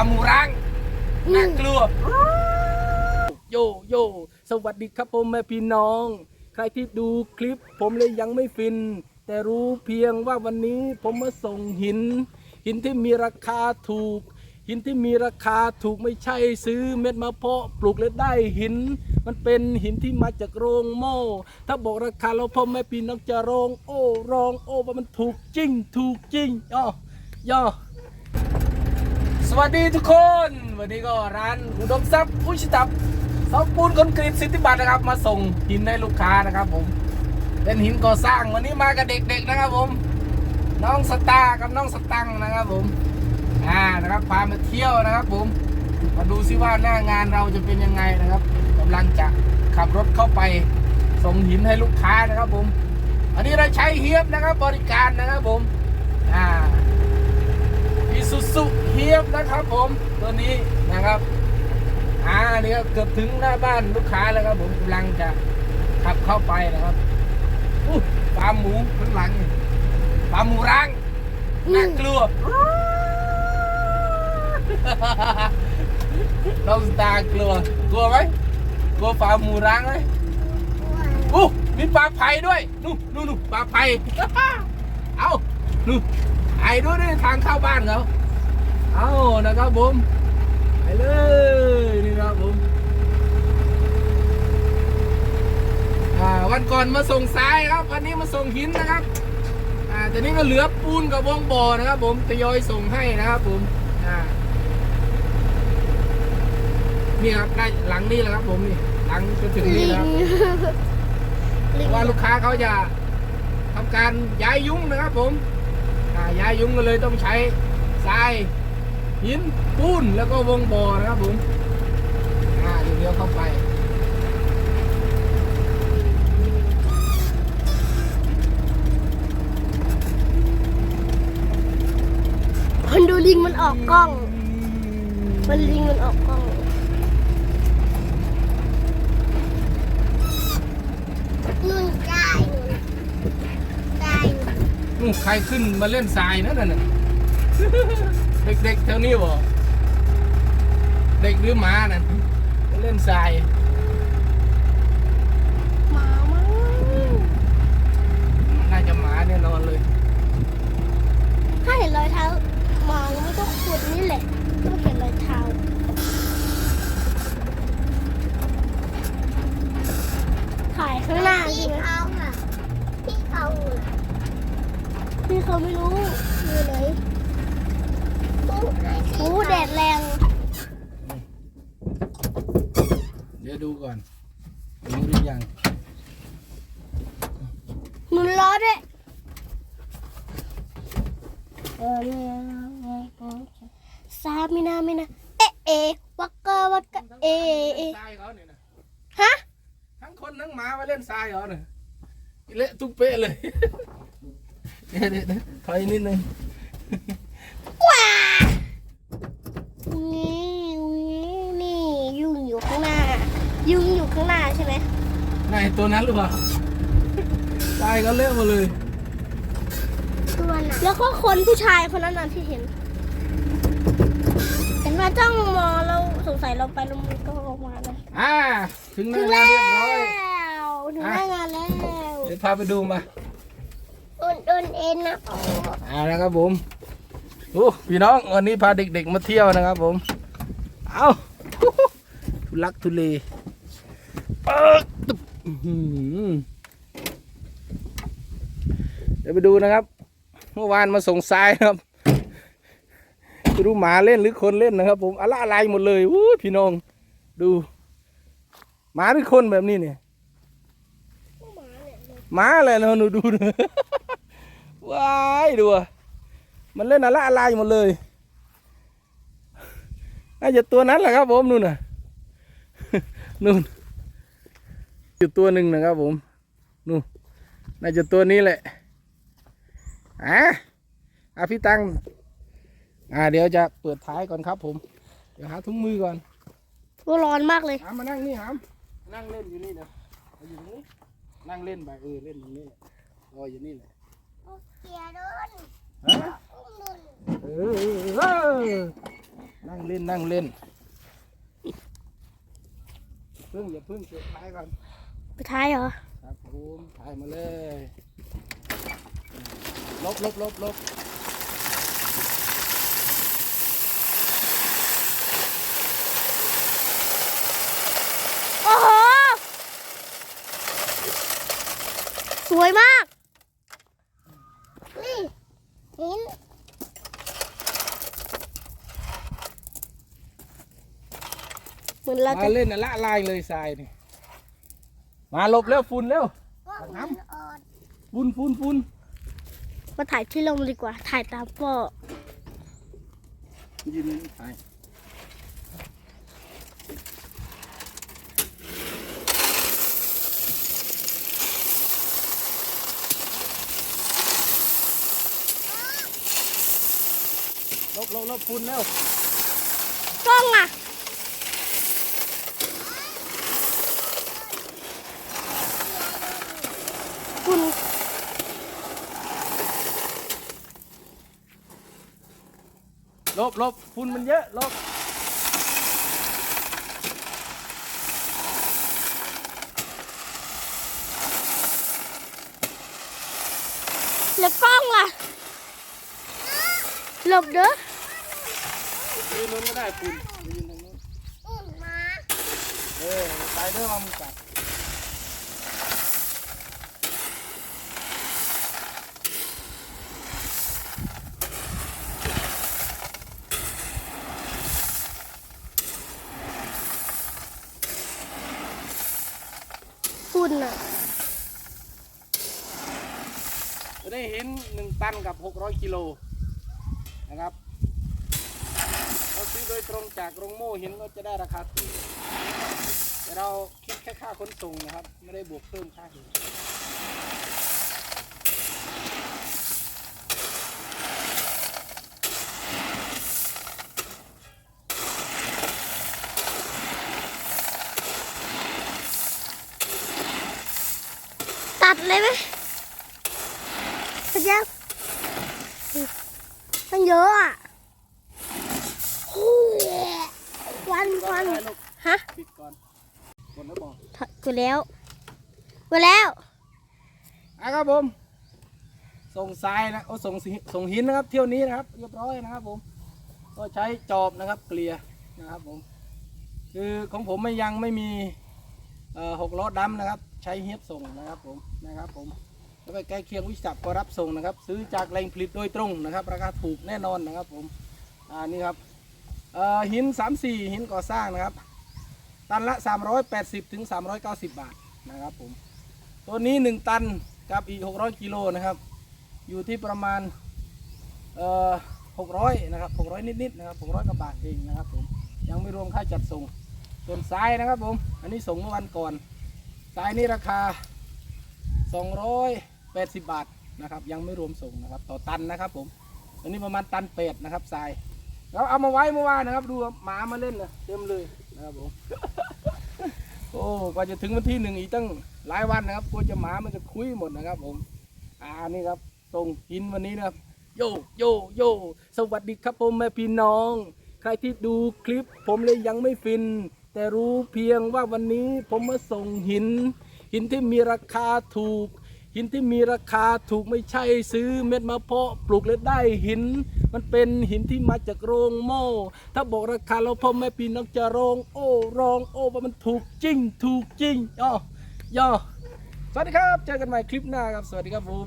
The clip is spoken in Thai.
าหมูร้างน่ากลัวโยโย่สวัสดีครับผมแม่พี่น้อง ใครที่ดูคลิปผมเลยยังไม่ฟิน แต่รู้เพียงว่าวันนี้ผมมาส่งหิน หินที่มีราคาถูก หินที่มีราคาถูกไม่ใช่ซื้อเม็ดมาเพาะปลูกแล้วได้หิน มันเป็นหินที่มาจากโรงโม่ถ้าบอกราคาแล้วพ่อแม่พี่น้องจะร้องโอ้ร้องโอ้ว่ามันถูกจริง ถูกจริงย่อย่อส วัสดีทุกคน วันนี้ก็ร้านอุดมทรัพย์อุชิตับเสาปูนคอนกรีตสิทธิบัตรนะครับ มาส่งหินให้ลูกค้านะครับผม เป็นหินก่อสร้างวันนี้มากับเด็กๆนะครับผม น้องสตาร์กับน้องสตังค์นะครับผมอ่านะครับพามาเที่ยวนะครับผมมาดูซิว่าหน้างานเราจะเป็นยังไงนะครับกำลังจะขับรถเข้าไปส่งหินให้ลูกค้านะครับผม อันนี้เราใช้เฮียบนะครับบริการนะครับผมอ่า อิซูซุเฮียบนะครับผมตัวนี้นะครับอ่านี่ก็เกือบถึงหน้าบ้านลูกค้าแล้วครับผมกำลังจะขับเข้าไปนะครับอู้ฟาหมูข้างหลังนี่าหมูร้างน่ากลัวน้องสตาร์กลัว กลัวไหมกลัวฟาหมูร้างไหมอู้มีปลาไผ่ด้วย นู่นนู่นนู่นปลาไผ่ เอานู่น ไอ้ด้วยนี่ทางเข้าบ้านเขาเอานะครับผมไปเลยนี่นะครับผมอ่าวันก่อนมาส่งทรายครับ วันนี้มาส่งหินนะครับอ่าแต่นี้ก็เหลือปูนกับวงบ่อนะครับ ผมทยอยส่งให้นะครับ ผมอ่านี่ครับได้หลังนี้แหละครับ ผมนี่หลังจะถึงนี่ลิแล้วงเพราะว่าลูกค้าเขาจะทำการย้ายยุ้งนะครับ ผม อ่าย้ายยุ้งก็เลยต้องใช้ทรายหินปูนแล้วก็วงบ่อนะครับผมอ่าเดี๋ยวเดี๋ยวเข้าไปคนดูลิงมันออกกล้อง มันลิงมันออกกล้อง นุ่นได้ได้ ใครขึ้นมาเล่นทรายนั่นน่ะเด็กๆแถวนี้บ่เด็กหรือหมานั่นมาเล่นทรายหมามั้งน่าจะหมาแน่นอนเลย ถ้าเห็นรอยเท้าหมามันก็ขุดนี่แหละต้องเห็นรอยเท้าถ่ายข้างหน้าใช่ไหม เขาไม่รู้อยู่ไหนผู้ให้โอ้แดดแรง เดี๋ยวดูก่อน รู้หรือยังหมุนล้อด้วยเออซามินามินาเอะเอะวักกะวักกะเอะเอะทรายเขาเนี่ยนะฮะ ทั้งคนทั้งหมามาเล่นทรายเหรอเนี่ยเละทุกเป๊ะเลย เดี๋ยวเดี๋ยวเดี๋ยวถอยนิดนึงว้านี่นี่ยุงอยู่ข้างหน้า ยุงอยู่ข้างหน้าใช่ไหมนายตัวนั้นหรือเปล่าทรายเขาเละหมดเลย ตัวหนักแล้วก็คนผู้ชายคนนั้นน่ะที่เห็น เห็นว่าจ้องมองเราสงสัยเราไปแลวมันก็ออกมาเลยอ่า ถึงหน้างานแล้เรียบร้อยวถึงหน้างานแล้ว เดี๋ยวพาไปดูมา อุ่นอุ่นเอ็นนะอ่านะครับผมโอ้พี่น้องวันนี้พาเด็กๆมาเที่ยวนะครับผม เอาทุลักทุเลเปิดตึ๊บอื้อหือเดี๋ยวไปดูนะครับ เมื่อวานมาส่งทรายครับไม่รู้หมาเล่นหรือคนเล่นนะครับ ผมอะไรอะไรหมดเลยวู้พี่น้อง ดูหมาหรือคนแบบนี้เนี่ยหมาอะไรเนาะหนูดูนะ ว้ายดูอะมันเล่นอะไรอะไรหมดเลย น่าจะตัวนั้นแหละครับผมนู่นน่ะนู่นอยู่ตัวหนึ่งนะครับผมนู่นน่าจะตัวนี้แหละอะอะพี่ตังอ่าเดี๋ยวจะเปิดท้ายก่อนครับผม เดี๋ยวหาถุงมือก่อนก็ร้อนมากเลยหามมานั่งนี่หามนั่งเล่นอยู่นี่นะเอาอยู่ตรงนี้นั่งเล่นไปเออเล่นตรงนี้แหละรออยู่นี่แหละ เกียร์โดนฮะอุ้มนุ่นเออเออเออนั่งเล่นนั่งเล่นเพิ่งอย่าเพิ่งเก็บท้ายก่อนไปท้ายเหรอ ครับผมถ่ายมาเลยลบลบลบลบโอ้โห สวยมาก นี่หิน เหมือ นเราจะมาเล่นน่ะละลายเลยทรายนี่มาหลบเร็วฝุ่นเร็วก็น้ำหินอ่อนฝุ่นฝุ่นฝุ่นมาถ่ายที่ลงดีกว่า ถ่ายตามพ่อยืนถ่ายลบลบลบฝุ่นเร็วกล้องอะ คุณลบลบฝุ่นมันเยอะลบแล้วกล้องล่ะหลบเด้อยืนนู้นก็ได้ฝุ่นยืนตรงนู้นอุ่นมาเออไปเด้อมามึงกัดฝุ่ จะได้เห็นหนึ่งตันกับหกร้อยกิโลนะครับเราซื้อโดยตรงจากโรงโม่หินก็จะได้ราคาถูกแต่เราคิดแค่ค่าขนส่งนะครับ ไม่ได้บวกเพิ่มค่าหิน ตัดเลยไหมสัญญามัน เยอะอะควันควันฮะปิดก่อนกดแล้วบอกถอดกูแล้วกูแล้วอะครับผมส่งทรายนะโอ้ส่งส่งหินนะครับเที่ยวนี้นะครับเรียบร้อยนะครับผม ก็ใช้จอบนะครับเกลี่ยนะครับผม คือของผมไม่ยังไม่มีหกล้อดำนะครับ ใช้เฮียบส่งนะครับผมนะครับผม แล้วก็ใกล้เคียงวิสับก็รับส่งนะครับ ซื้อจากแหล่งผลิตโดยตรงนะครับ ราคาถูกแน่นอนนะครับผมอ่านี่ครับหิน 3 4 หินก่อสร้างนะครับ ตันละ 380ถึง390 บาทนะครับผมตัวนี้ 1 ตันกับอีก 600กิโลนะครับ อยู่ที่ประมาณเอ่อ600นะครับ600 นิดๆนะครับ600กว่าบาทเองนะครับผมยังไม่รวมค่าจัดส่งส่วนทรายนะครับผม อันนี้ส่งเมื่อวันก่อนทรายนี่ราคา 80 บาทนะครับ ยังไม่รวมส่งนะครับ ต่อตันนะครับผมอันนี้ประมาณตันเป็ดนะครับทรายแล้วเอามาไว้เมื่อวานนะครับ ดูหมามาเล่นเลยเต็มเลยนะครับผมโอ้กว่าจะถึงวันที่หนึ่งอีกตั้งหลายวันนะครับกลัวจะหมามันจะคุยหมดนะครับผมอ่านี่ครับส่งหินวันนี้นะครับ โยโยโยสวัสดีครับผมแม่พี่น้อง ใครที่ดูคลิปผมเลยยังไม่ฟิน แต่รู้เพียงว่าวันนี้ผมมาส่งหิน หินที่มีราคาถูก หินที่มีราคาถูกไม่ใช่ซื้อเม็ดมาเพาะปลูกแล้วได้หิน มันเป็นหินที่มาจากโรงโม่ ถ้าบอกราคาเราพ่อแม่พี่น้องจะร้องโอ้ร้องโอ้ว่ามันถูกจริง ถูกจริงย่อย่อสวัสดีครับ เจอกันใหม่คลิปหน้าครับ สวัสดีครับผม